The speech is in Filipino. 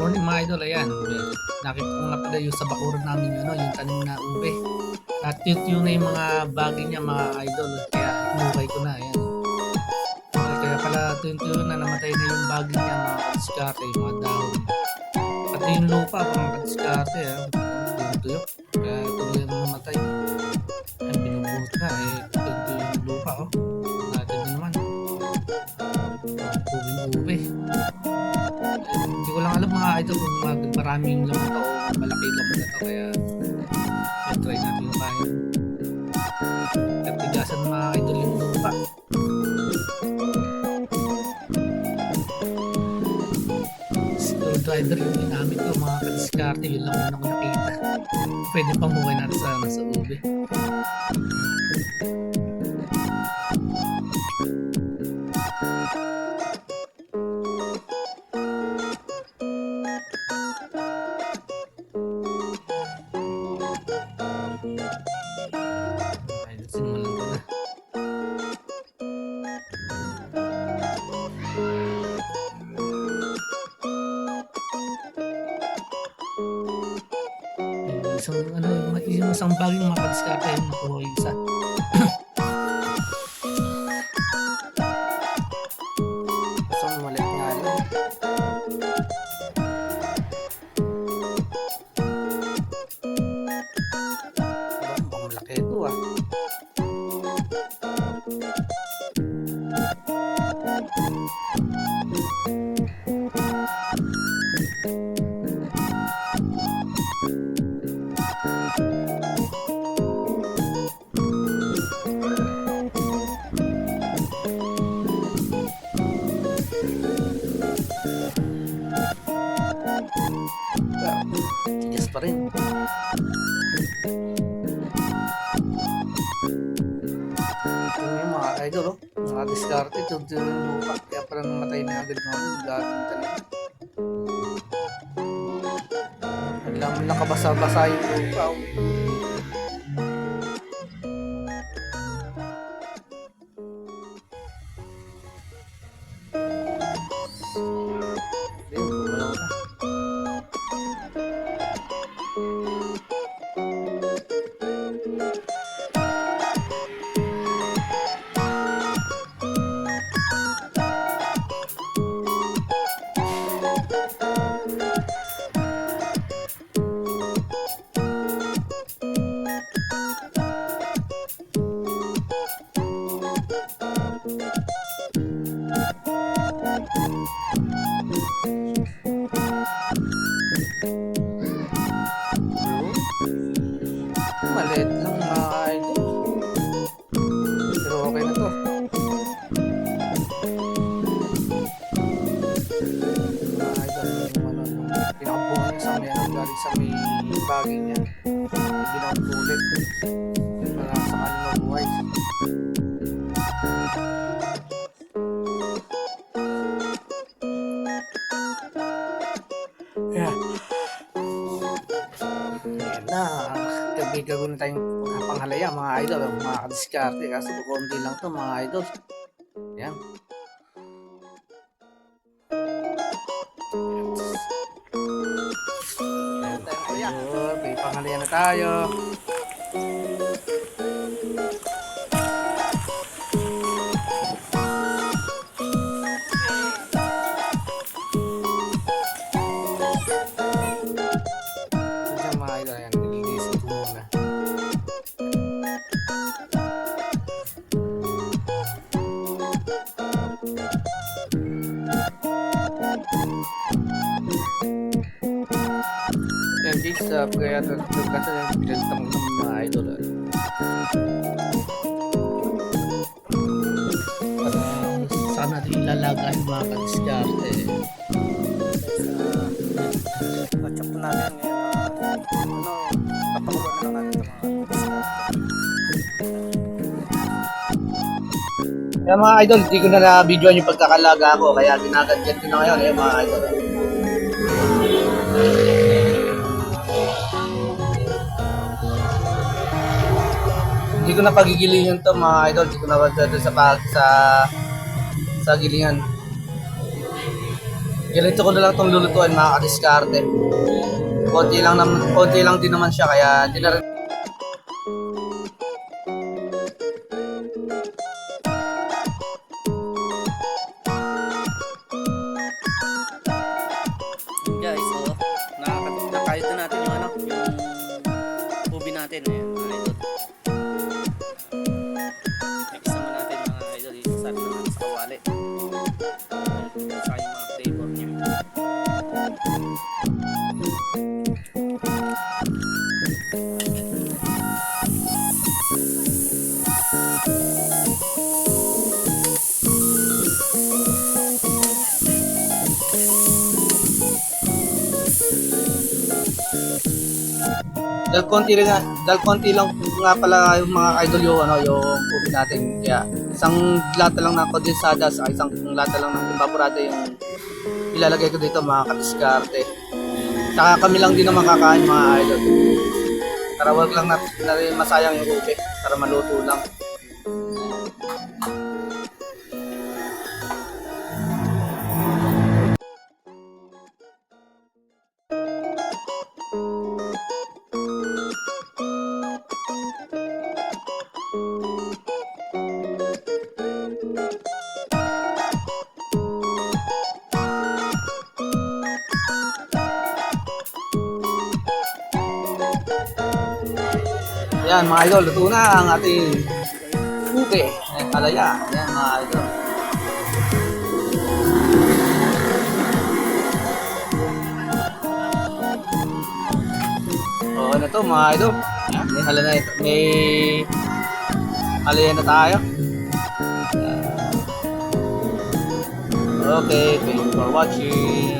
morning mga idol, ayan. Nakita ko nga pala yung sa bakuran namin yun, no? yung tanim na ube. At cute yun na yung mga bagay niya mga idol. Kaya hinukay ko na, ayan. Kaya kaya pala tuyo na namatay na yung bagay niya mga kadiskarte, yung mga dahon. Pati yung lupa, mga kadiskarte, ha. Yung tuyo. Kaya mga idol kung mag- maraming laman o malaki laman na to kaya eh, try natin yung kaya katigasan mga idol yung lupa. Screwdriver yung ginamit ko mga kadiskarte yun lang muna ko nakita. Pwede pang mukha natin sa nasa ube isang ano yung, isang bagay yung mga kadiskarte yung nakuha yung isa isang maliit pa rin. Ito yung mga idol, oh. Mga ito yung lupa. Kaya pala namatay na agad ano, dating tanim. Alam mo nakabasa-basa yung lupa, oh. Ano, yung pinakabuhan niya sa ano, galing sa may bagay niya. Yung pinakabulit. Para sa kanila mabuhay. Yeah. Ayan na, gabi gagawin na tayong panghalaya mga idol, mga kadiskarte. Kaso konti lang to mga idol. Ayan Ayun, May panghalaya na tayo. Ayan mga idol, ayan, nililisip ko muna. Yan, this uh, kaya ito kasi pinagtang ng mga idol. ah. Parang sana natin ilalagaan yung mga kadiskarte. Watch up natin ngayon. Ano, papakuha na lang natin mga Kaya mga idol, hindi ko na na-videoan yung pagkakalaga ko, kaya ginagadget ko na ngayon, eh, mga idol. Hindi ko na pagigilingan to mga idol, hindi ko na doon sa sa sa gilingan. Ganito ko na lang itong lulutuin mga kadiskarte. Konti lang, naman, konti lang din naman siya kaya hindi na rin dahil konti lang dahil konti lang nga pala yung mga idol yung ano yung ubi natin. Kaya isang lata lang ng kondensada sa isang lata lang ng evaporada yung ilalagay ko dito mga kadiskarte saka kami lang din naman kakain mga idol. Para wag lang na, na masayang yung ubi para maluto lang yan mga idol luto na ang ating ube ay palaya yan mga idol Okay na to mga idol. Yan, May hala na ito. May halaya na tayo. Okay, thank you for watching.